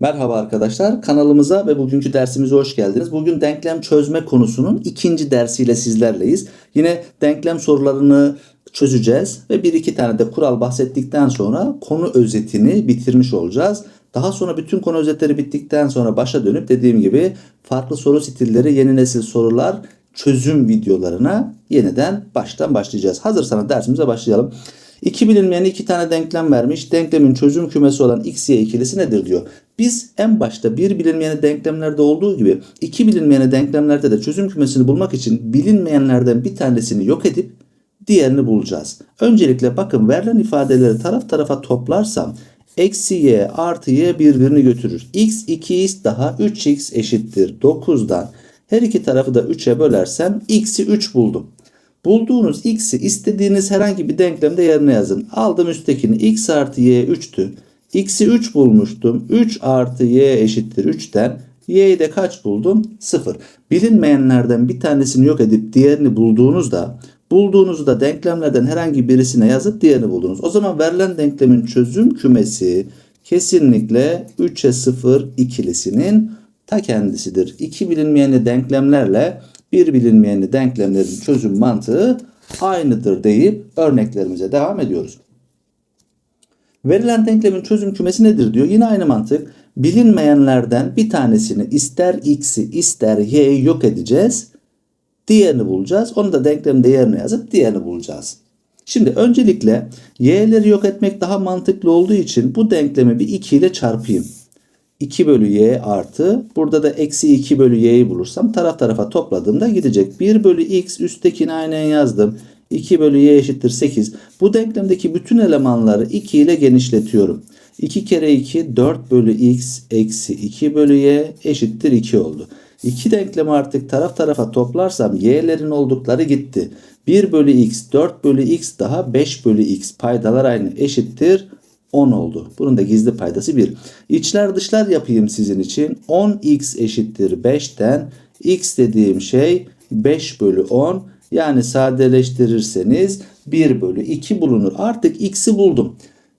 Merhaba arkadaşlar, kanalımıza ve bugünkü dersimize hoş geldiniz. Bugün denklem çözme konusunun ikinci dersiyle sizlerleyiz. Yine denklem sorularını çözeceğiz ve bir iki tane de kural bahsettikten sonra konu özetini bitirmiş olacağız. Daha sonra bütün konu özetleri bittikten sonra başa dönüp dediğim gibi farklı soru stilleri, yeni nesil sorular, çözüm videolarına yeniden baştan başlayacağız. Hazırsanız dersimize başlayalım. İki bilinmeyen iki tane denklem vermiş. Denklemin çözüm kümesi olan x, y ikilisi nedir diyor. Biz en başta bir bilinmeyeni denklemlerde olduğu gibi iki bilinmeyeni denklemlerde de çözüm kümesini bulmak için bilinmeyenlerden bir tanesini yok edip diğerini bulacağız. Öncelikle bakın verilen ifadeleri taraf tarafa toplarsam eksi y artı y birbirini götürür. x 2x daha 3x eşittir 9'dan her iki tarafı da 3'e bölersem x'i 3 buldum. Bulduğunuz x'i istediğiniz herhangi bir denklemde yerine yazın. Aldım üsttekini x artı y 3'tü. X'i 3 bulmuştum. 3 artı y eşittir 3'ten. y'yi de kaç buldum? 0. Bilinmeyenlerden bir tanesini yok edip diğerini bulduğunuzda bulduğunuzda denklemlerden herhangi birisine yazıp diğerini buldunuz. O zaman verilen denklemin çözüm kümesi kesinlikle 3'e 0 ikilisinin ta kendisidir. İki bilinmeyeni denklemlerle bir bilinmeyeni denklemlerin çözüm mantığı aynıdır deyip örneklerimize devam ediyoruz. Verilen denklemin çözüm kümesi nedir diyor. Yine aynı mantık. Bilinmeyenlerden bir tanesini ister x'i ister y'yi yok edeceğiz. Diğerini bulacağız. Onu da denklemin değerine yazıp diğerini bulacağız. Şimdi öncelikle y'leri yok etmek daha mantıklı olduğu için bu denklemi bir 2 ile çarpayım. 2 bölü y artı burada da eksi 2 bölü y'yi bulursam taraf tarafa topladığımda gidecek. 1 bölü x üsttekini aynen yazdım. 2 bölü y eşittir 8. Bu denklemdeki bütün elemanları 2 ile genişletiyorum. 2 kere 2 4 bölü x eksi 2 bölü y eşittir 2 oldu. İki denklemi artık taraf tarafa toplarsam y'lerin oldukları gitti. 1 bölü x 4 bölü x daha 5 bölü x paydalar aynı eşittir 10 oldu. Bunun da gizli paydası 1. İçler dışlar yapayım sizin için. 10x eşittir 5'ten x dediğim şey 5 bölü 10 yani sadeleştirirseniz 1 bölü 2 bulunur. Artık x'i buldum.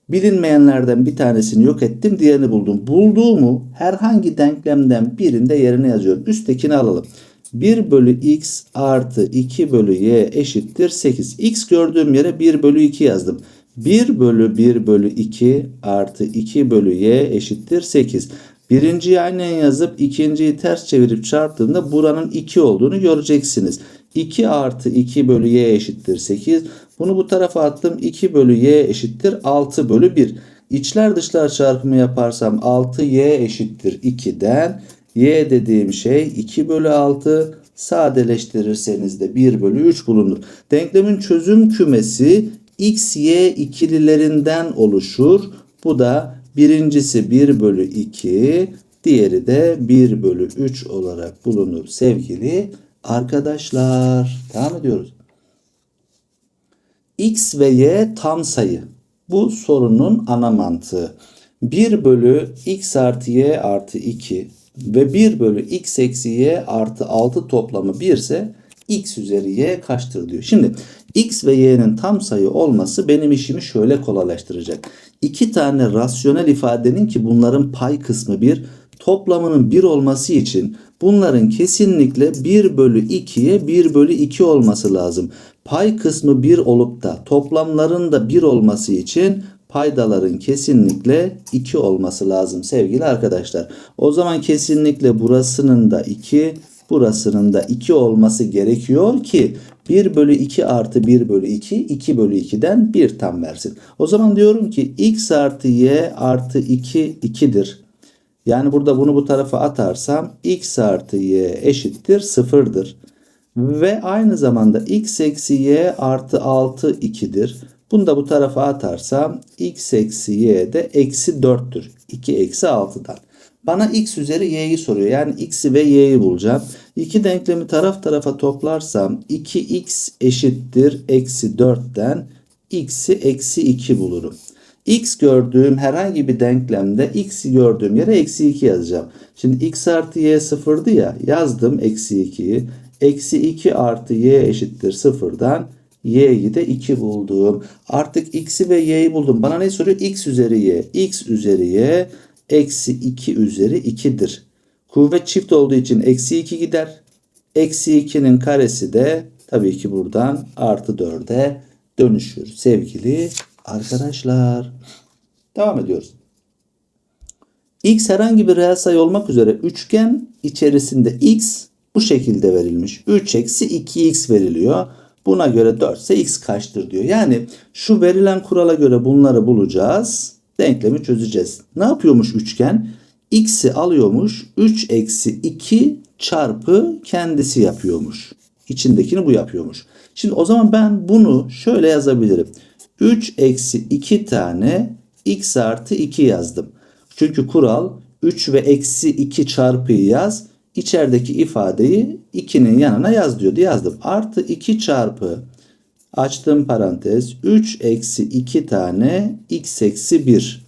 Bilinmeyenlerden bir tanesini yok ettim, diğerini buldum. Bulduğumu herhangi denklemden birinde yerine yazıyorum. Üsttekini alalım. 1 bölü x artı 2 bölü y eşittir 8. x gördüğüm yere 1 bölü 2 yazdım. 1 bölü 1 bölü 2 artı 2 bölü y eşittir 8. Birinciyi aynen yazıp ikinciyi ters çevirip çarptığımda buranın 2 olduğunu göreceksiniz. 2 artı 2 bölü y eşittir 8. Bunu bu tarafa attım. 2 bölü y eşittir 6 bölü 1. İçler dışlar çarpımı yaparsam 6y eşittir 2'den y dediğim şey 2 bölü 6 sadeleştirirseniz de 1 bölü 3 bulunur. Denklemin çözüm kümesi x, y ikililerinden oluşur. Bu da birincisi 1 bölü 2, diğeri de 1 bölü 3 olarak bulunur sevgili arkadaşlar. Devam ediyoruz. X ve Y tam sayı. Bu sorunun ana mantığı. 1 bölü x artı y artı 2 ve 1 bölü x eksi y artı 6 toplamı 1 ise x üzeri y kaçtır diyor. Şimdi x ve y'nin tam sayı olması benim işimi şöyle kolaylaştıracak. İki tane rasyonel ifadenin ki bunların pay kısmı 1 toplamının 1 olması için bunların kesinlikle 1 bölü 2'ye 1 bölü 2 olması lazım. Pay kısmı 1 olup da toplamların da 1 olması için paydaların kesinlikle 2 olması lazım sevgili arkadaşlar. O zaman kesinlikle burasının da 2, burasının da 2 olması gerekiyor ki 1 bölü 2 artı 1 bölü 2 2 bölü 2'den 1 tam versin. O zaman diyorum ki x artı y artı 2 2'dir. Yani burada bunu bu tarafa atarsam x artı y eşittir 0'dır. Ve aynı zamanda x eksi y artı 6 2'dir. Bunu da bu tarafa atarsam x eksi y de eksi 4'tür. 2 eksi 6'dan. Bana x üzeri y'yi soruyor. Yani x'i ve y'yi bulacağım. İki denklemi taraf tarafa toplarsam 2x eşittir eksi 4'ten x'i eksi 2 bulurum. X gördüğüm herhangi bir denklemde x'i gördüğüm yere eksi 2 yazacağım. Şimdi x artı y sıfırdı ya yazdım eksi 2'yi. Eksi 2 artı y eşittir sıfırdan y'yi de 2 buldum. Artık x'i ve y'yi buldum. Bana ne soruyor? x üzeri y. x üzeri y eksi 2 üzeri 2'dir. Kuvvet çift olduğu için eksi 2 gider. Eksi 2'nin karesi de tabii ki buradan artı 4'e dönüşür sevgili arkadaşlar. Devam ediyoruz. X herhangi bir reel sayı olmak üzere üçgen içerisinde X bu şekilde verilmiş. 3 eksi 2X veriliyor. Buna göre 4 ise X kaçtır diyor. Yani şu verilen kurala göre bunları bulacağız. Denklemi çözeceğiz. Ne yapıyormuş üçgen? X'i alıyormuş. 3 eksi 2 çarpı kendisi yapıyormuş. İçindekini bu yapıyormuş. Şimdi o zaman ben bunu şöyle yazabilirim. 3 eksi 2 tane x artı 2 yazdım. Çünkü kural 3 ve eksi 2 çarpıyı yaz. İçerideki ifadeyi 2'nin yanına yaz diyordu. Yazdım. Artı 2 çarpı açtığım parantez 3 eksi 2 tane x eksi 1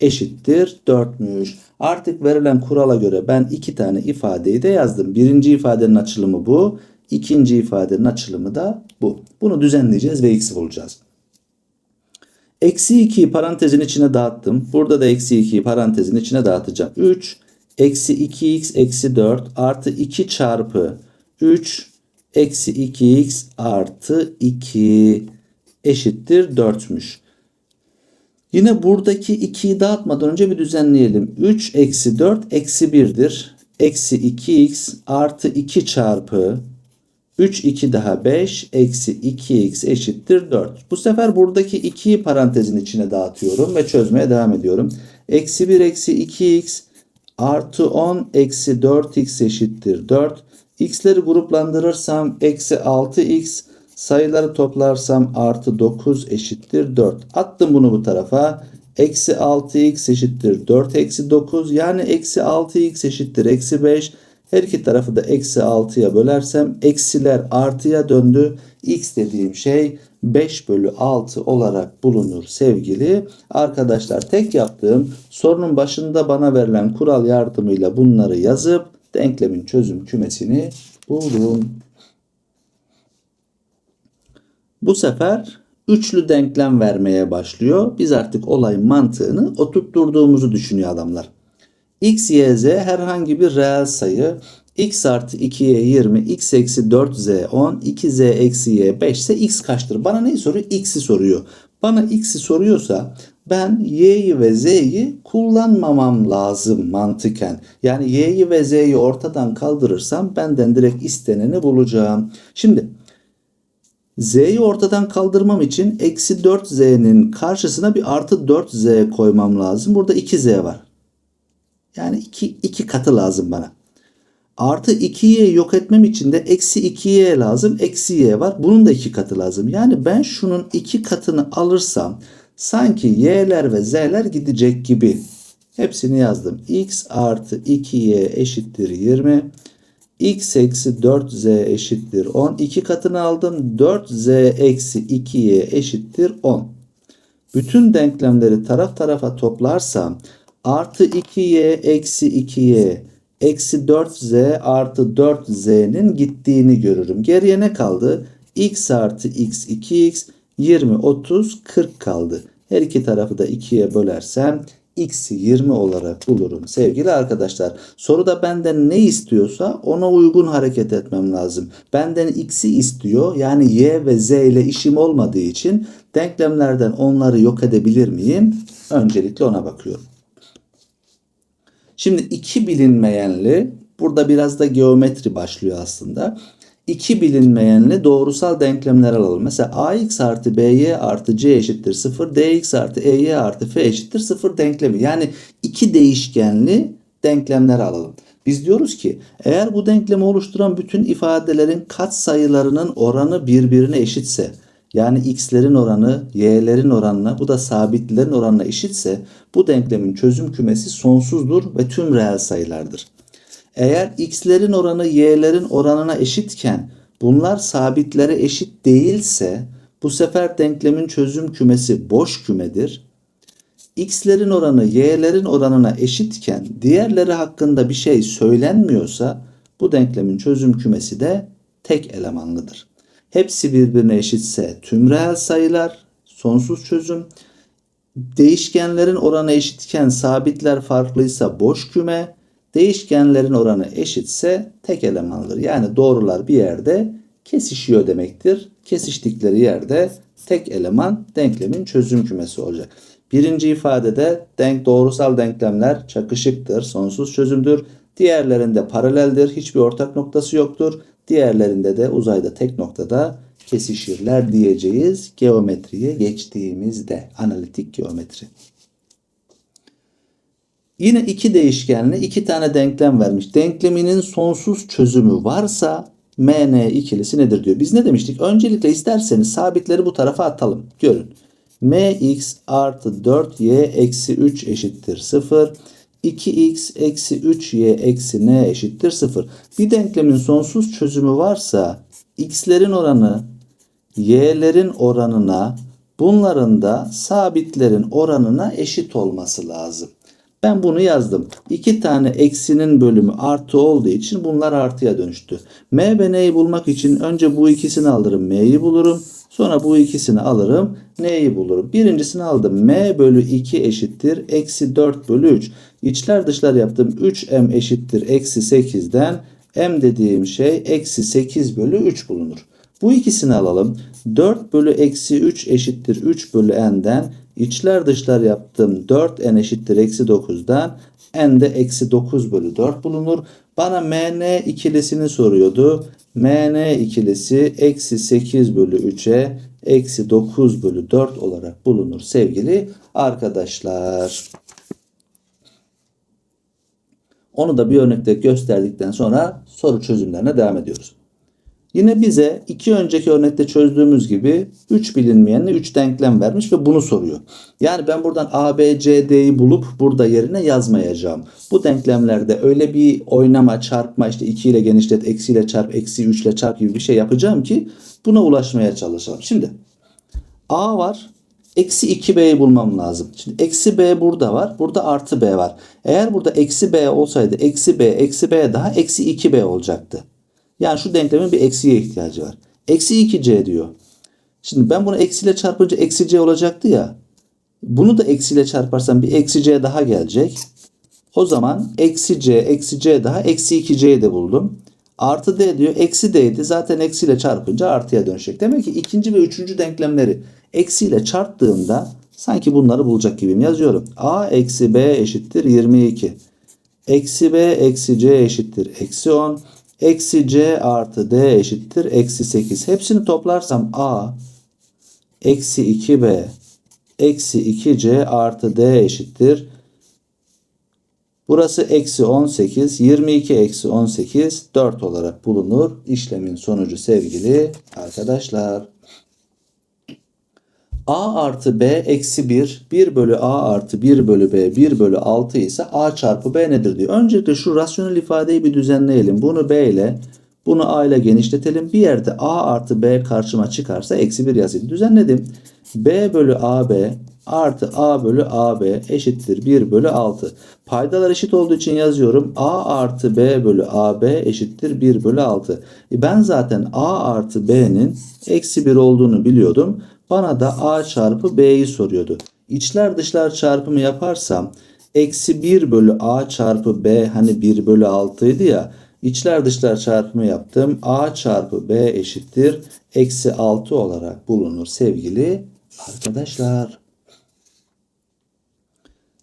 eşittir 4'müş. Artık verilen kurala göre ben iki tane ifadeyi de yazdım. Birinci ifadenin açılımı bu. ikinci ifadenin açılımı da bu. Bunu düzenleyeceğiz ve x'i bulacağız. Eksi 2'yi parantezin içine dağıttım. Burada da eksi 2'yi parantezin içine dağıtacağım. 3 eksi 2x eksi 4 artı 2 çarpı 3 eksi 2x artı 2 eşittir 4'müş. Yine buradaki 2'yi dağıtmadan önce bir düzenleyelim. 3 eksi 4 eksi 1'dir. Eksi 2x artı 2 çarpı 3 2 daha 5 eksi 2x eşittir 4. Bu sefer buradaki 2'yi parantezin içine dağıtıyorum ve çözmeye devam ediyorum. Eksi 1 eksi 2x artı 10 eksi 4x eşittir 4. x'leri gruplandırırsam eksi 6x sayıları toplarsam artı 9 eşittir 4. Attım bunu bu tarafa. Eksi 6x eşittir 4 eksi 9 yani eksi 6x eşittir eksi 5. Her iki tarafı da eksi 6'ya bölersem eksiler artıya döndü. X dediğim şey 5 bölü 6 olarak bulunur sevgili arkadaşlar. Tek yaptığım sorunun başında bana verilen kural yardımıyla bunları yazıp denklemin çözüm kümesini buldum. Bu sefer üçlü denklem vermeye başlıyor. Biz artık olayın mantığını oturtturduğumuzu düşünüyor adamlar x, y, z herhangi bir reel sayı x artı 2y 20, x eksi 4z 10, 2z eksi y 5 ise x kaçtır? Bana neyi soruyor? x'i soruyor. Bana x'i soruyorsa ben y'yi ve z'yi kullanmamam lazım mantıken. Yani y'yi ve z'yi ortadan kaldırırsam benden direkt isteneni bulacağım. Şimdi z'yi ortadan kaldırmam için eksi 4z'nin karşısına bir artı 4z koymam lazım. Burada 2z var. Yani iki, iki katı lazım bana. Artı 2y yok etmem için de eksi 2y lazım. Eksi y var. Bunun da iki katı lazım. Yani ben şunun iki katını alırsam sanki y'ler ve z'ler gidecek gibi. Hepsini yazdım. x artı 2y eşittir 20. x eksi 4z eşittir 10. İki katını aldım. 4z eksi 2y eşittir 10. Bütün denklemleri taraf tarafa toplarsam artı 2y eksi 2y eksi 4z artı 4z'nin gittiğini görürüm. Geriye ne kaldı? x artı x 2x 20 30 40 kaldı. Her iki tarafı da 2'ye bölersem x'i 20 olarak bulurum sevgili arkadaşlar. Soruda benden ne istiyorsa ona uygun hareket etmem lazım. Benden x'i istiyor yani y ve z ile işim olmadığı için denklemlerden onları yok edebilir miyim? Öncelikle ona bakıyorum. Şimdi iki bilinmeyenli burada biraz da geometri başlıyor aslında. İki bilinmeyenli doğrusal denklemler alalım. Mesela ax artı by artı c eşittir 0. dx artı ey artı f eşittir 0 denklemi. Yani iki değişkenli denklemler alalım. Biz diyoruz ki eğer bu denklemi oluşturan bütün ifadelerin kat sayılarının oranı birbirine eşitse yani x'lerin oranı y'lerin oranına bu da sabitlerin oranına eşitse bu denklemin çözüm kümesi sonsuzdur ve tüm reel sayılardır. Eğer x'lerin oranı y'lerin oranına eşitken bunlar sabitlere eşit değilse bu sefer denklemin çözüm kümesi boş kümedir. x'lerin oranı y'lerin oranına eşitken diğerleri hakkında bir şey söylenmiyorsa bu denklemin çözüm kümesi de tek elemanlıdır. Hepsi birbirine eşitse tüm reel sayılar sonsuz çözüm. Değişkenlerin oranı eşitken sabitler farklıysa boş küme, değişkenlerin oranı eşitse tek elemanlıdır. Yani doğrular bir yerde kesişiyor demektir. Kesiştikleri yerde tek eleman denklemin çözüm kümesi olacak. Birinci ifadede denk doğrusal denklemler çakışıktır, sonsuz çözümdür. Diğerlerinde paraleldir, hiçbir ortak noktası yoktur. Diğerlerinde de uzayda tek noktada kesişirler diyeceğiz geometriye geçtiğimizde. Analitik geometri. Yine iki değişkenli iki tane denklem vermiş. Denkleminin sonsuz çözümü varsa MN ikilisi nedir diyor. Biz ne demiştik? Öncelikle isterseniz sabitleri bu tarafa atalım. Görün. Mx artı 4y eksi 3 eşittir 0. 2x eksi 3y eksi n eşittir 0. Bir denklemin sonsuz çözümü varsa x'lerin oranı y'lerin oranına bunların da sabitlerin oranına eşit olması lazım. Ben bunu yazdım. İki tane eksinin bölümü artı olduğu için bunlar artıya dönüştü. M ve N'yi bulmak için önce bu ikisini alırım. M'yi bulurum. Sonra bu ikisini alırım. N'yi bulurum. Birincisini aldım. M bölü 2 eşittir. Eksi 4 bölü 3. İçler dışlar yaptım. 3M eşittir. Eksi 8'den M dediğim şey eksi 8 bölü 3 bulunur. Bu ikisini alalım. 4 bölü eksi 3 eşittir 3 bölü n'den. İçler dışlar yaptım. 4n eşittir eksi 9'dan. n de eksi 9 bölü 4 bulunur. Bana mn ikilisini soruyordu. mn ikilisi eksi 8 bölü 3'e eksi 9 bölü 4 olarak bulunur sevgili arkadaşlar. Onu da bir örnekte gösterdikten sonra soru çözümlerine devam ediyoruz. Yine bize iki önceki örnekte çözdüğümüz gibi 3 bilinmeyenle 3 denklem vermiş ve bunu soruyor. Yani ben buradan A, B, C, D'yi bulup burada yerine yazmayacağım. Bu denklemlerde öyle bir oynama, çarpma işte 2 ile genişlet, eksiyle çarp, eksi 3 ile çarp gibi bir şey yapacağım ki buna ulaşmaya çalışalım. Şimdi A var. Eksi 2B'yi bulmam lazım. Şimdi eksi B burada var. Burada artı B var. Eğer burada eksi B olsaydı eksi B, eksi B daha eksi 2B olacaktı. Yani şu denklemin bir eksiye ihtiyacı var. Eksi 2c diyor. Şimdi ben bunu eksiyle çarpınca eksi c olacaktı ya. Bunu da eksiyle çarparsam bir eksi c daha gelecek. O zaman eksi c, eksi c daha eksi 2c'yi de buldum. Artı d diyor. Eksi d'ydi. Zaten eksiyle çarpınca artıya dönecek. Demek ki ikinci ve üçüncü denklemleri eksiyle çarptığımda sanki bunları bulacak gibiyim. Yazıyorum. a eksi b eşittir 22. Eksi b eksi c eşittir eksi 10. Eksi c artı d eşittir. Eksi 8. Hepsini toplarsam a eksi 2b eksi 2c artı d eşittir. Burası eksi 18. 22 eksi 18 4 olarak bulunur. İşlemin sonucu sevgili arkadaşlar. A artı B eksi 1, 1 bölü A artı 1 bölü B, 1 bölü 6 ise A çarpı B nedir diyor. Öncelikle şu rasyonel ifadeyi bir düzenleyelim. Bunu B ile, bunu A ile genişletelim. Bir yerde A artı B karşıma çıkarsa eksi 1 yazayım. Düzenledim. B bölü AB artı A bölü AB eşittir 1 bölü 6. Paydalar eşit olduğu için yazıyorum. A artı B bölü AB eşittir 1 bölü 6. E ben zaten A artı B'nin eksi 1 olduğunu biliyordum. Bana da A çarpı B'yi soruyordu. İçler dışlar çarpımı yaparsam eksi 1 bölü A çarpı B hani 1 bölü 6 idi ya. İçler dışlar çarpımı yaptım. A çarpı B eşittir. Eksi 6 olarak bulunur sevgili arkadaşlar.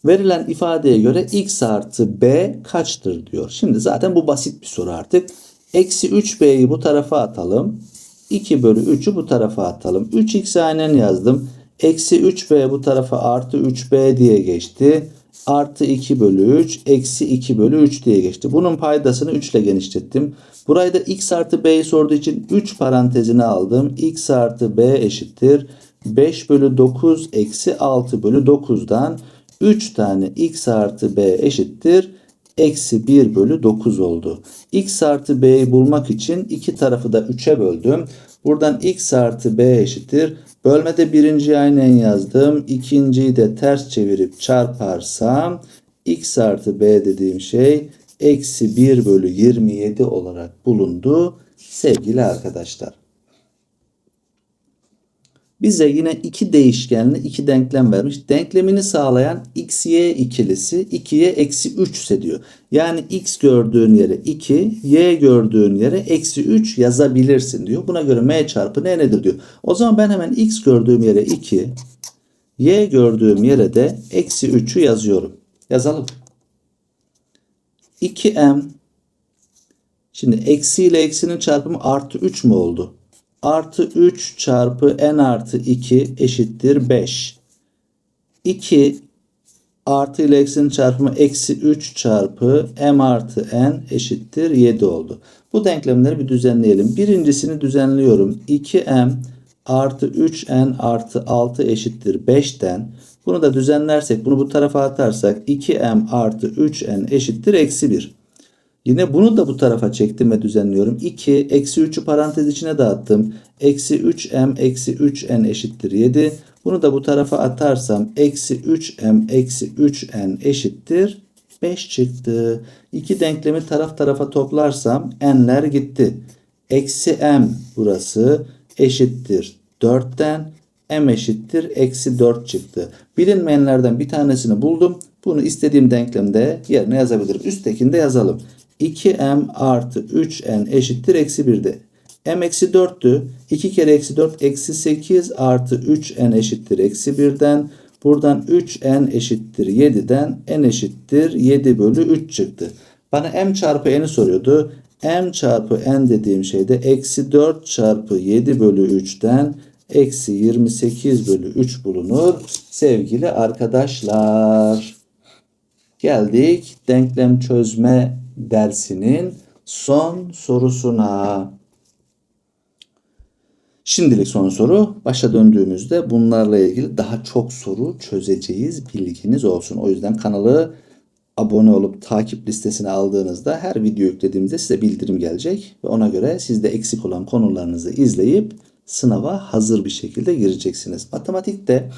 Verilen ifadeye göre x artı b kaçtır diyor. Şimdi zaten bu basit bir soru artık. Eksi 3b'yi bu tarafa atalım. 2 bölü 3'ü bu tarafa atalım. 3x aynen yazdım. Eksi 3b bu tarafa artı 3b diye geçti. Artı 2 bölü 3 eksi 2 bölü 3 diye geçti. Bunun paydasını 3 ile genişlettim. Burayı da x artı b'yi sorduğu için 3 parantezine aldım. x artı b eşittir. 5 bölü 9 eksi 6 bölü 9'dan 3 tane x artı b eşittir. Eksi 1 bölü 9 oldu. x artı b'yi bulmak için iki tarafı da 3'e böldüm. Buradan x artı b eşittir. Bölmede birinci aynen yazdım. İkinciyi de ters çevirip çarparsam x artı b dediğim şey eksi 1 bölü 27 olarak bulundu sevgili arkadaşlar. Bize yine iki değişkenli iki denklem vermiş. Denklemini sağlayan x, y ikilisi 2'ye eksi 3 ise diyor. Yani x gördüğün yere 2, y gördüğün yere eksi 3 yazabilirsin diyor. Buna göre m çarpı n nedir diyor. O zaman ben hemen x gördüğüm yere 2, y gördüğüm yere de eksi 3'ü yazıyorum. Yazalım. 2m Şimdi eksi ile eksinin çarpımı artı 3 mü oldu? Artı 3 çarpı n artı 2 eşittir 5. 2 artı ile eksinin çarpımı eksi 3 çarpı m artı n eşittir 7 oldu. Bu denklemleri bir düzenleyelim. Birincisini düzenliyorum. 2m artı 3n artı 6 eşittir 5'ten. Bunu da düzenlersek bunu bu tarafa atarsak 2m artı 3n eşittir eksi 1. Yine bunu da bu tarafa çektim ve düzenliyorum. 2 eksi 3'ü parantez içine dağıttım. Eksi 3m eksi 3n eşittir 7. Bunu da bu tarafa atarsam eksi 3m eksi 3n eşittir 5 çıktı. İki denklemi taraf tarafa toplarsam n'ler gitti. Eksi m burası eşittir 4'ten m eşittir eksi 4 çıktı. Bilinmeyenlerden bir tanesini buldum. Bunu istediğim denklemde yerine yazabilirim. Üsttekinde yazalım. 2m artı 3n eşittir eksi 1'de. m eksi 4'tü. 2 kere eksi 4 eksi 8 artı 3n eşittir eksi 1'den. Buradan 3n eşittir 7'den n eşittir 7 bölü 3 çıktı. Bana m çarpı n'i soruyordu. m çarpı n dediğim şeyde eksi 4 çarpı 7 bölü 3'ten eksi 28 bölü 3 bulunur. Sevgili arkadaşlar. Geldik denklem çözme dersinin son sorusuna. Şimdilik son soru. Başa döndüğümüzde bunlarla ilgili daha çok soru çözeceğiz. Bilginiz olsun. O yüzden kanalı abone olup takip listesine aldığınızda her video yüklediğimizde size bildirim gelecek. Ve ona göre sizde eksik olan konularınızı izleyip sınava hazır bir şekilde gireceksiniz. Matematikte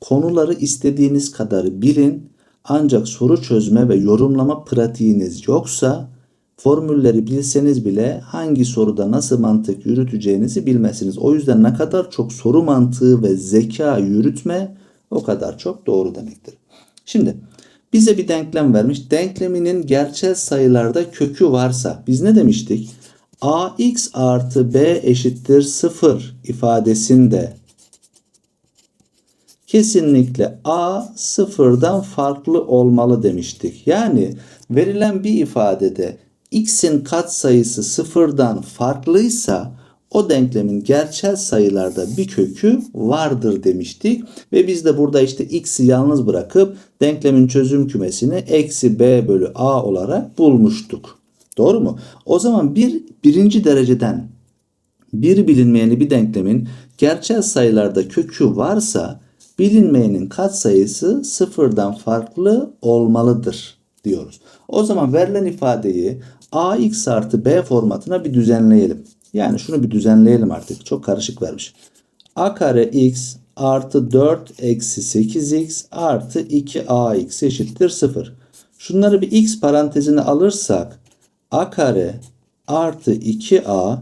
konuları istediğiniz kadar bilin ancak soru çözme ve yorumlama pratiğiniz yoksa formülleri bilseniz bile hangi soruda nasıl mantık yürüteceğinizi bilmezsiniz. O yüzden ne kadar çok soru mantığı ve zeka yürütme o kadar çok doğru demektir. Şimdi bize bir denklem vermiş. Denkleminin gerçel sayılarda kökü varsa biz ne demiştik? ax artı b eşittir 0 ifadesinde kesinlikle a sıfırdan farklı olmalı demiştik. Yani verilen bir ifadede x'in katsayısı sıfırdan farklıysa o denklemin gerçel sayılarda bir kökü vardır demiştik. Ve biz de burada işte x'i yalnız bırakıp denklemin çözüm kümesini eksi b bölü a olarak bulmuştuk. Doğru mu? O zaman bir birinci dereceden bir bilinmeyeni bir denklemin gerçel sayılarda kökü varsa bilinmeyenin katsayısı sıfırdan farklı olmalıdır diyoruz. O zaman verilen ifadeyi ax artı b formatına bir düzenleyelim. Yani şunu bir düzenleyelim artık. Çok karışık vermiş. a kare x artı 4 eksi 8x artı 2ax eşittir 0. Şunları bir x parantezine alırsak a kare artı 2a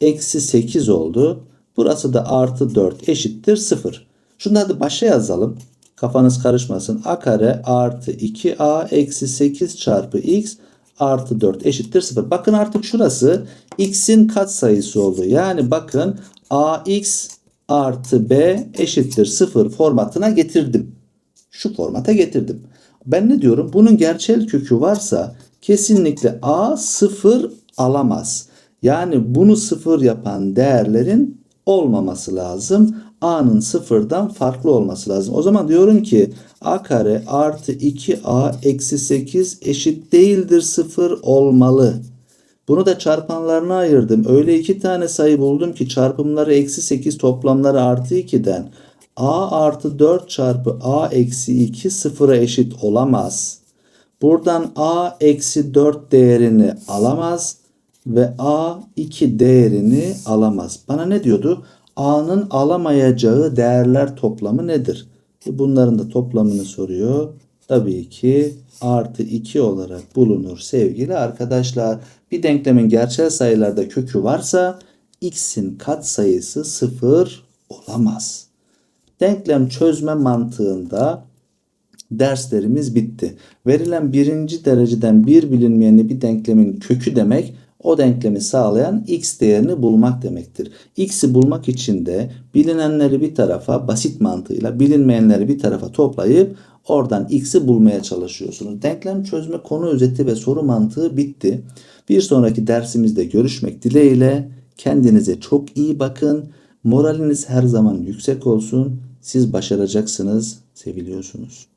eksi 8 oldu. Burası da artı 4 eşittir 0. Şunları da başa yazalım. Kafanız karışmasın. a kare artı 2a eksi 8 çarpı x artı 4 eşittir 0. Bakın artık şurası x'in katsayısı oldu. Yani bakın ax artı b eşittir 0 formatına getirdim. Şu formata getirdim. Ben ne diyorum? Bunun gerçel kökü varsa kesinlikle a 0 alamaz. Yani bunu 0 yapan değerlerin olmaması lazım. A'nın sıfırdan farklı olması lazım. O zaman diyorum ki A kare artı 2A eksi 8 eşit değildir sıfır olmalı. Bunu da çarpanlarına ayırdım. Öyle iki tane sayı buldum ki çarpımları eksi 8 toplamları artı 2'den A artı 4 çarpı A eksi 2 sıfıra eşit olamaz. Buradan A eksi 4 değerini alamaz ve A 2 değerini alamaz. Bana ne diyordu? A'nın alamayacağı değerler toplamı nedir? E bunların da toplamını soruyor. Tabii ki artı 2 olarak bulunur sevgili arkadaşlar. Bir denklemin gerçel sayılarda kökü varsa x'in katsayısı 0 olamaz. Denklem çözme mantığında derslerimiz bitti. Verilen birinci dereceden bir bilinmeyeni bir denklemin kökü demek o denklemi sağlayan x değerini bulmak demektir. X'i bulmak için de bilinenleri bir tarafa basit mantığıyla bilinmeyenleri bir tarafa toplayıp oradan x'i bulmaya çalışıyorsunuz. Denklem çözme konu özeti ve soru mantığı bitti. Bir sonraki dersimizde görüşmek dileğiyle kendinize çok iyi bakın. Moraliniz her zaman yüksek olsun. Siz başaracaksınız. Seviliyorsunuz.